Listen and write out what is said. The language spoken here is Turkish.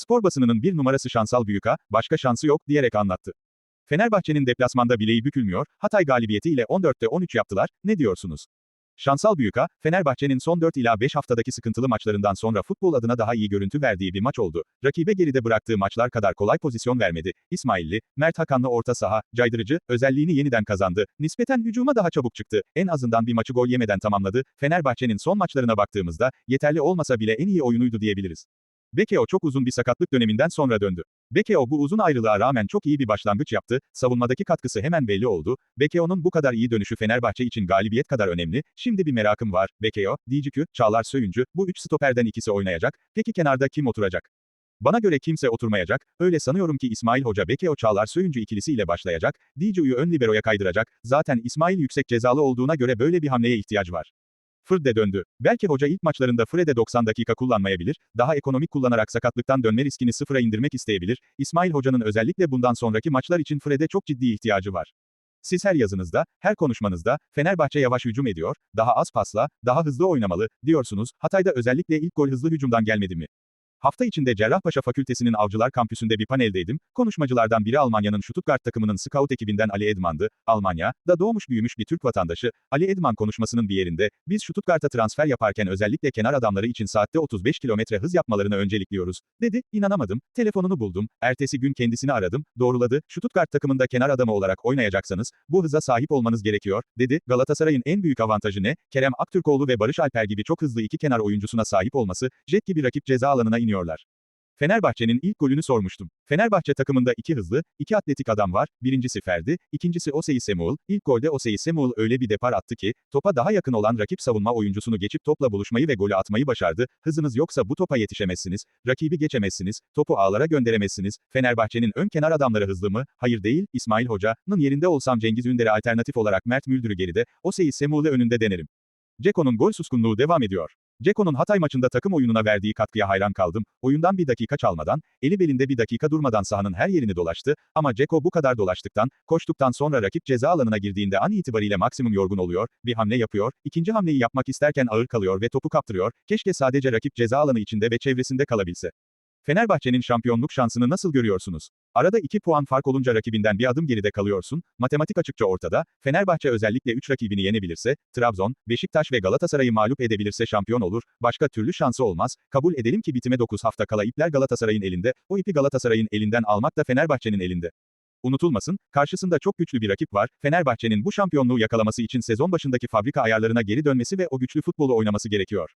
Spor basınının bir numarası Şansal Büyüka, başka şansı yok, diyerek anlattı. Fenerbahçe'nin deplasmanda bileği bükülmüyor, Hatay galibiyetiyle 14'te 13 yaptılar, ne diyorsunuz? Şansal Büyüka, Fenerbahçe'nin son 4 ila 5 haftadaki sıkıntılı maçlarından sonra futbol adına daha iyi görüntü verdiği bir maç oldu. Rakibe geride bıraktığı maçlar kadar kolay pozisyon vermedi. İsmailli, Mert Hakanlı orta saha, caydırıcı, özelliğini yeniden kazandı. Nispeten hücuma daha çabuk çıktı. En azından bir maçı gol yemeden tamamladı. Fenerbahçe'nin son maçlarına baktığımızda, yeterli olmasa bile en iyi oyunuydu diyebiliriz. Bekeo çok uzun bir sakatlık döneminden sonra döndü. Bekeo bu uzun ayrılığa rağmen çok iyi bir başlangıç yaptı, savunmadaki katkısı hemen belli oldu. Bekeo'nun bu kadar iyi dönüşü Fenerbahçe için galibiyet kadar önemli. Şimdi bir merakım var. Bekeo, Dicikü, Çağlar Söyüncü, bu üç stoperden ikisi oynayacak. Peki kenarda kim oturacak? Bana göre kimse oturmayacak, öyle sanıyorum ki İsmail Hoca Bekeo Çağlar Söyüncü ikilisiyle başlayacak, Dicikü'yü ön liberoya kaydıracak, zaten İsmail yüksek cezalı olduğuna göre böyle bir hamleye ihtiyaç var. Fred döndü. Belki hoca ilk maçlarında Fred'e 90 dakika kullanmayabilir, daha ekonomik kullanarak sakatlıktan dönme riskini sıfıra indirmek isteyebilir. İsmail Hoca'nın özellikle bundan sonraki maçlar için Fred'e çok ciddi ihtiyacı var. Siz her yazınızda, her konuşmanızda, Fenerbahçe yavaş hücum ediyor, daha az pasla, daha hızlı oynamalı, diyorsunuz, Hatay'da özellikle ilk gol hızlı hücumdan gelmedi mi? Hafta içinde Cerrahpaşa Fakültesinin Avcılar Kampüsü'nde bir paneldeydim. Konuşmacılardan biri Almanya'nın Stuttgart takımının scout ekibinden Ali Edman'dı. Almanya, da doğmuş büyümüş bir Türk vatandaşı. Ali Edman konuşmasının bir yerinde, biz Stuttgart'a transfer yaparken özellikle kenar adamları için saatte 35 kilometre hız yapmalarını öncelikliyoruz. Dedi, inanamadım, telefonunu buldum, ertesi gün kendisini aradım, doğruladı, Stuttgart takımında kenar adamı olarak oynayacaksanız, bu hıza sahip olmanız gerekiyor, dedi, Galatasaray'ın en büyük avantajı ne? Kerem Aktürkoğlu ve Barış Alper gibi çok hızlı iki kenar oyuncusuna sahip olması, jet gibi rakip ceza alanına iniyorlar. Fenerbahçe'nin ilk golünü sormuştum. Fenerbahçe takımında iki hızlı, iki atletik adam var. Birincisi Ferdi, ikincisi Oseyi Semuel. İlk golde Oseyi Semuel öyle bir depar attı ki, topa daha yakın olan rakip savunma oyuncusunu geçip topla buluşmayı ve golü atmayı başardı. Hızınız yoksa bu topa yetişemezsiniz, rakibi geçemezsiniz, topu ağlara gönderemezsiniz. Fenerbahçe'nin ön kenar adamları hızlı mı? Hayır değil, İsmail Hoca'nın yerinde olsam Cengiz Ünder'e alternatif olarak Mert Müldür'ü geride, Oseyi Semuel'ı önünde denerim. Ceko'nun gol suskunluğu devam ediyor. Ceko'nun Hatay maçında takım oyununa verdiği katkıya hayran kaldım. Oyundan bir dakika çalmadan, eli belinde bir dakika durmadan sahanın her yerini dolaştı, ama Ceko bu kadar dolaştıktan, koştuktan sonra rakip ceza alanına girdiğinde an itibariyle maksimum yorgun oluyor, bir hamle yapıyor, ikinci hamleyi yapmak isterken ağır kalıyor ve topu kaptırıyor, keşke sadece rakip ceza alanı içinde ve çevresinde kalabilse. Fenerbahçe'nin şampiyonluk şansını nasıl görüyorsunuz? Arada 2 puan fark olunca rakibinden bir adım geride kalıyorsun, matematik açıkça ortada, Fenerbahçe özellikle 3 rakibini yenebilirse, Trabzon, Beşiktaş ve Galatasaray'ı mağlup edebilirse şampiyon olur, başka türlü şansı olmaz, kabul edelim ki bitime 9 hafta kala ipler Galatasaray'ın elinde, o ipi Galatasaray'ın elinden almak da Fenerbahçe'nin elinde. Unutulmasın, karşısında çok güçlü bir rakip var, Fenerbahçe'nin bu şampiyonluğu yakalaması için sezon başındaki fabrika ayarlarına geri dönmesi ve o güçlü futbolu oynaması gerekiyor.